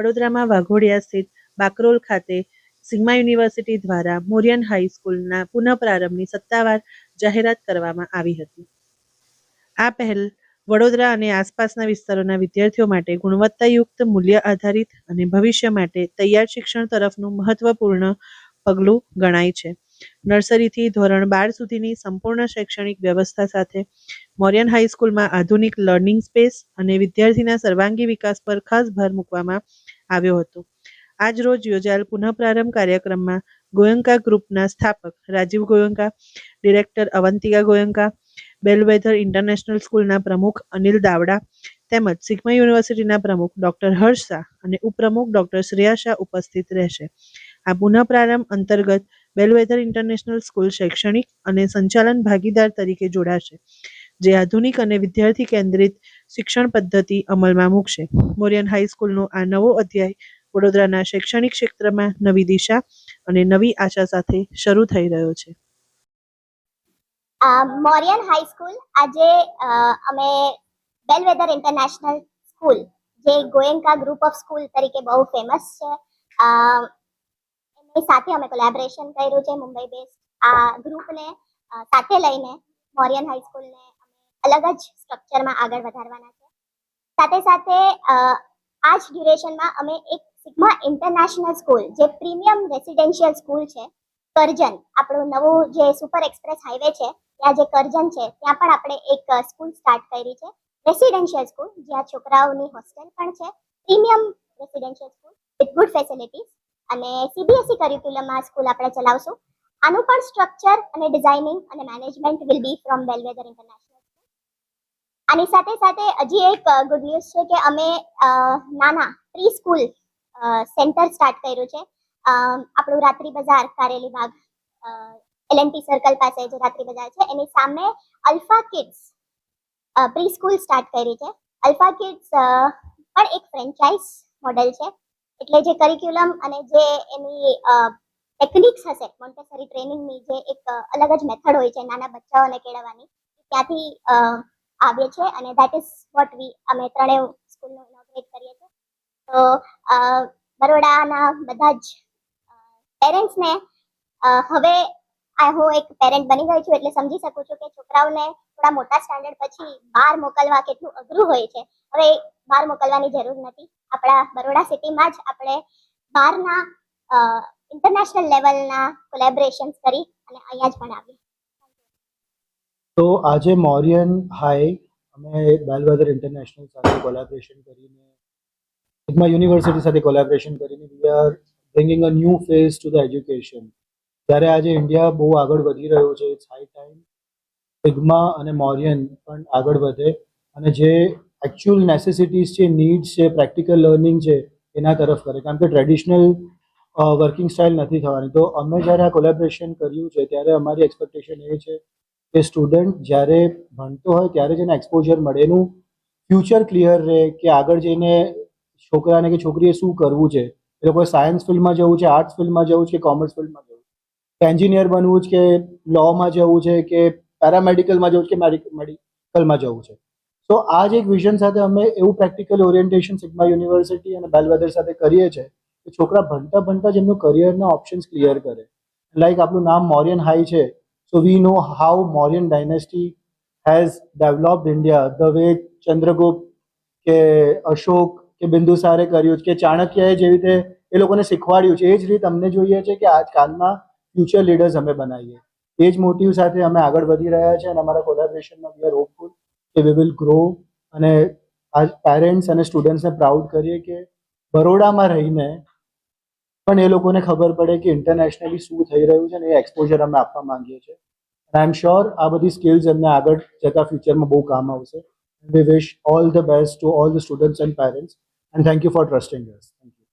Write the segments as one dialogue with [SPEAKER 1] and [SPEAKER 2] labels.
[SPEAKER 1] વડોદરામાં વાઘોડિયા સ્થિત બાકરોલ ખાતે સિગ્મા યુનિવર્સિટી દ્વારા મોરિયન હાઈસ્કૂલના પુનઃપ્રારંભની સત્તાવાર જાહેરાત કરવામાં આવી હતી. આ પહેલ વડોદરા અને આસપાસના વિસ્તારોના વિદ્યાર્થીઓ માટે ગુણવત્તાયુક્ત, મૂલ્ય આધારિત અને ભવિષ્ય માટે તૈયાર શિક્ષણ તરફનું મહત્વપૂર્ણ પગલું ગણાય છે. નર્સરીથી ધોરણ બાર સુધીની સંપૂર્ણ શૈક્ષણિક વ્યવસ્થા સાથે મોરિયન હાઈસ્કૂલમાં આધુનિક લર્નિંગ સ્પેસ અને વિદ્યાર્થીના સર્વાંગી વિકાસ પર ખાસ ભાર મૂકવામાં આવ્યો હતો. આજ રોજ યોજાયેલ પુનઃપ્રારંભ કાર્યક્રમમાં ગોયંકા ગ્રુપના સ્થાપક Rajiv Goenka, director Avantika Goenka, Bellwether international સ્કૂલના પ્રમુખ અનિલ દાવડા તેમજ સિગ્મા યુનિવર્સિટીના પ્રમુખ ડોક્ટર હર્ષ શાહ અને ઉપપ્રમુખ ડોક્ટર શ્રેયા શાહ ઉપસ્થિત રહેશે. આ પુનઃપ્રારંભ અંતર્ગત બેલવેધર ઇન્ટરનેશનલ સ્કૂલ શૈક્ષણિક અને સંચાલન ભાગીદાર તરીકે જોડાશે, જે આધુનિક અને વિદ્યાર્થી કેન્દ્રિત શિક્ષણ પદ્ધતિ અમલમાં મૂકશે. મોરિયન હાઈસ્કૂલનો આ નવો અધ્યાય વડોદરાના શૈક્ષણિક ક્ષેત્રમાં નવી દિશા અને નવી આશા સાથે શરૂ થઈ રહ્યો છે.
[SPEAKER 2] મોરિયન હાઈસ્કૂલ આજે અમે બેલવેધર ઇન્ટરનેશનલ સ્કૂલ જે ગોયંકા ગ્રુપ ઓફ સ્કૂલ તરીકે બહુ ફેમસ છે. એમની સાથે અમે કોલેબોરેશન કર્યું છે મુંબઈ બેઝ આ ગ્રુપને સાથે લઈને મોરિયન હાઈસ્કૂલને અલગ જ સ્ટ્રક્ચરમાં આગળ વધારવાના છે. સાથે સાથે આ જ ડ્યુરેશનમાં અમે એક સિગ્મા ઇન્ટરનેશનલ સ્કૂલ જે પ્રીમિયમ રેસિડેન્શિયલ સ્કૂલ છે કરજન આપણું નવું જે સુપર એક્સપ્રેસ હાઈવે છે, ત્યાં જે કરજન છે, ત્યાં પણ આપણે એક સ્કૂલ સ્ટાર્ટ કરી છે. રેસિડેન્શિયલ સ્કૂલ જ્યાં છોકરાઓની હોસ્ટેલ પણ છે. Premium residential school with good facilities અને સીબીએસઈ કરિક્યુલમમાં સ્કૂલ આપણે ચલાવશું. આનું પણ સ્ટ્રક્ચર અને ડિઝાઇનિંગ અને management will be from Bellwether international આની સાથે સાથે હજી એક ગુડ ન્યૂઝ છે કે અમે નાના પ્રી સ્કૂલ સેન્ટર સ્ટાર્ટ કર્યું છે. આપણું રાત્રિ બજાર કારેલી બાગ એલએનટી સર્કલ પાસે જે રાત્રિ બજાર છે, એની સામે Alpha kids pre school start કરી છે. અલ્ફા કિડ્સ પણ એક ફ્રેન્ચાઇઝ મોડેલ છે. એટલે જે કરિક્યુલમ અને જે એની ટેકનિક્સ હશે મોન્ટેસરી ટ્રેનિંગની જે એક અલગ જ મેથડ હોય છે, નાના બચ્ચાઓને કેળવવાની ત્યાંથી આવે છે અને ધેટ ઇઝ વોટ વી અમે ત્રણેય સ્કૂલનું ઇનોગ્રેટ કરીએ છીએ. તો બરોડાના બધા જ પેરેન્ટ્સને હવે હું એક પેરેન્ટ બની ગઈ છું એટલે સમજી શકું છું કે છોકરાઓને થોડા મોટા સ્ટાન્ડર્ડ પછી બહાર મોકલવા કેટલું અઘરું હોય છે. હવે બહાર મોકલવાની જરૂર નથી. આપણા બરોડા સિટીમાં જ આપણે બહારના ઇન્ટરનેશનલ લેવલના કોલેબ્રેશન્સ કરી અને અહીંયા જ ભણાવીએ.
[SPEAKER 3] તો આજે મોરિયન હાઈ અમે બેલવેધર ઇન્ટરનેશનલ સાથે કોલેબોરેશન કરીને, સિગ્મા યુનિવર્સિટી સાથે કોલેબોરેશન કરીને we are bringing a new phase to the education જ્યારે આજે ઇન્ડિયા બહુ આગળ વધી રહ્યું છે. ઇટ્સ હાઈ ટાઈમ સિગ્મા અને મોરિયન પણ આગળ વધે અને જે એકચ્યુઅલ નેસેસિટીઝ છે નીડ્સ છે પ્રેક્ટિકલ લર્નિંગ છે, એના તરફ કરે. કારણ કે ટ્રેડિશનલ વર્કિંગ સ્ટાઇલ નથી થવાની. તો અમે જ્યારે આ કોલેબોરેશન કર્યું છે, ત્યારે અમારી એક્સપેક્ટેશન એ છે કે સ્ટુડન્ટ જ્યારે ભણતો હોય ત્યારે જ એને એક્સપોઝર મળે. એનું ફ્યુચર ક્લિયર રહે કે આગળ જઈને છોકરાને કે છોકરીએ શું કરવું છે? એ લોકોએ સાયન્સ ફિલ્ડમાં જવું છે આર્ટ્સ ફિલ્ડમાં જવું છે કે કોમર્સ ફિલ્ડમાં જવું છે? એન્જિનિયર બનવું છે કે લોમાં જવું છે કે પેરામેડિકલમાં જવું છે કે મેડિકલમાં જવું છે? તો આ જ એક વિઝન સાથે અમે એવું પ્રેક્ટિકલ ઓરિએન્ટેશન સિગ્મા યુનિવર્સિટી અને બેલવેધર સાથે કરીએ છીએ કે છોકરા ભણતા ભણતા જ એમનું કરિયરના ઓપ્શન્સ ક્લિયર કરે. લાઈક આપણું નામ મોરિયન હાઈ છે. So we know how Mauryan dynasty has developed India the way Chandragupta કે અશોક કે બિંદુસારે કર્યું કે ચાણક્યએ જેવી રીતે એ લોકોને શીખવાડ્યું છે, એ જ રીત અમને જોઈએ છે કે આજકાલના ફ્યુચર લીડર્સ અમે બનાવીએ. એ જ મોટિવ સાથે અમે આગળ વધી રહ્યા છે અને અમારા કોલેબોરેશનમાં વી આર હોપફુલ કે વી વિલ ગ્રો અને આજ પેરેન્ટ્સ અને સ્ટુડન્ટ્સને પ્રાઉડ કરીએ કે બરોડામાં રહીને પણ એ લોકોને ખબર પડે કે ઇન્ટરનેશનલી શું થઈ રહ્યું છે અને એ એક્સપોઝર અમે આપવા માંગીએ છીએ. આઈ એમ શ્યોર આ બધી સ્કિલ્સ એમને આગળ જતા ફ્યુચરમાં બહુ કામ આવશે we wish all the best to all the students and parents and thank you for trusting us thank you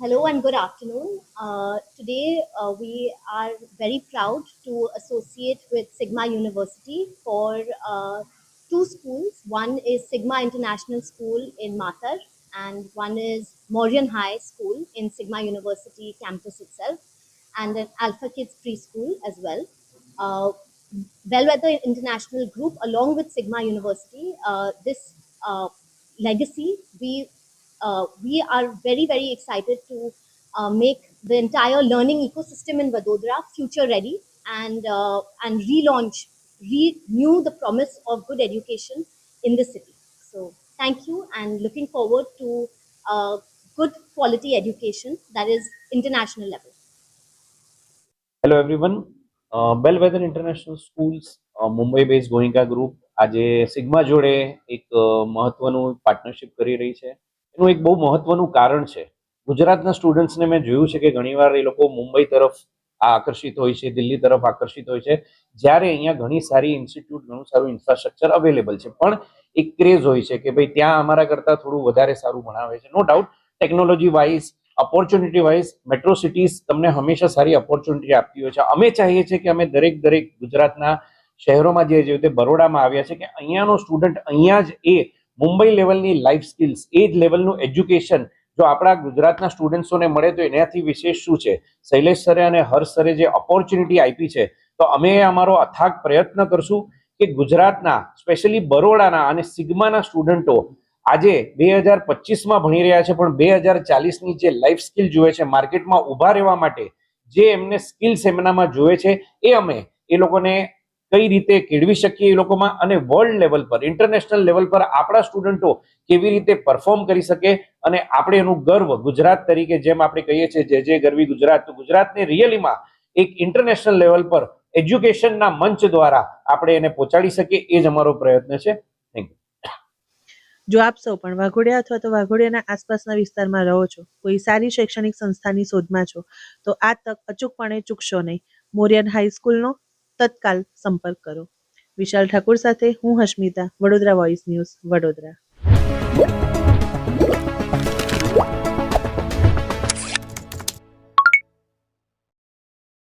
[SPEAKER 4] Hello and good afternoon. Uh, today uh, we are very proud to associate with Sigma University for uh, two schools. One is Sigma International School in Matar and one is Morian High School in Sigma University campus itself and an Alpha Kids preschool as well. uh, Bellwether International Group, along with Sigma University, uh, this uh, legacy, we, uh, we are very, very excited to uh, make the entire learning ecosystem in Vadodara future ready and, and relaunch, renew the promise of good education in the city. So thank you and looking forward to uh, good quality education that is international level.
[SPEAKER 5] Hello everyone. Bellwether international schools Mumbai base Goenka group આજે Sigma જોડે એક મહત્વનું partnership કરી રહી છે. એનું એક બહુ મહત્વનું કારણ છે. ગુજરાતના સ્ટુડન્ટ્સને મેં જોયું છે કે ઘણીવાર એ લોકો મુંબઈ તરફ આકર્ષિત હોય છે, દિલ્હી તરફ આકર્ષિત હોય છે. જ્યારે અહીંયા ઘણી સારી ઇન્સ્ટિટ્યૂટ ઘણું સારું ઇન્ફ્રાસ્ટ્રક્ચર અવેલેબલ છે. પણ એક ક્રેઝ હોય છે કે ભાઈ ત્યાં અમારા કરતાં થોડું વધારે સારું ભણાવે છે. No doubt technology wise opportunity wise metro cities તમને હંમેશા સારી ઓપોર્ચ્યુનિટી આપતી હોય છે. અમે ચાહીએ છીએ કે અમે દરેક દરેક ગુજરાતના શહેરોમાં જે રીતે બરોડામાં આવ્યા છે, કે અહીંયાનો સ્ટુડન્ટ અહીંયા જ એ મુંબઈ લેવલની લાઈફ સ્કિલ્સ એ જ લેવલનું એજ્યુકેશન જો આપણા ગુજરાતના સ્ટુડન્ટ્સોને મળે તો એનાથી વિશેષ શું છે? શૈલેષ સરે અને હર્ષ સરે જે ઓપોર્ચ્યુનિટી આપી છે, તો અમે અમારો અથાગ પ્રયત્ન કરશું કે ગુજરાતના સ્પેશિયલી બરોડાના અને સિગ્માના સ્ટુડન્ટો આજે બે હજાર પચીસમાં ભણી રહ્યા છે, પણ બે હજાર ચાલીસની જે લાઈફ સ્કિલ જોઈએ છે, માર્કેટમાં ઊભા રહેવા માટે જે એમને સ્કિલ્સ એમનામાં જુએ છે, એ અમે એ લોકોને કઈ રીતે કેળવી શકીએ એ લોકોમાં અને વર્લ્ડ લેવલ પર ઇન્ટરનેશનલ લેવલ પર આપણા સ્ટુડન્ટો કેવી રીતે પરફોર્મ કરી શકે અને આપણે એનું ગર્વ ગુજરાત તરીકે જેમ આપણે કહીએ છીએ જે જે ગરવી ગુજરાત, તો ગુજરાતને રિયલીમાં એક ઇન્ટરનેશનલ લેવલ પર એજ્યુકેશનના મંચ દ્વારા આપણે એને પહોંચાડી શકીએ, એ જ અમારો પ્રયત્ન છે.
[SPEAKER 1] જો આપ સૌ પણ વાઘોડિયા અથવા તો વાઘોડિયાના આસપાસના વિસ્તારમાં રહો છો, કોઈ સારી શૈક્ષણિક સંસ્થાની શોધમાં છો, તો આ તક અચૂકપણે ચૂકશો નહીં. મોરિયન હાઈસ્કૂલનો તત્કાલ સંપર્ક કરો. વિશાલ ઠાકુર સાથે હું હશ્મિતા, વડોદરા વોઇસ ન્યૂઝ વડોદરા.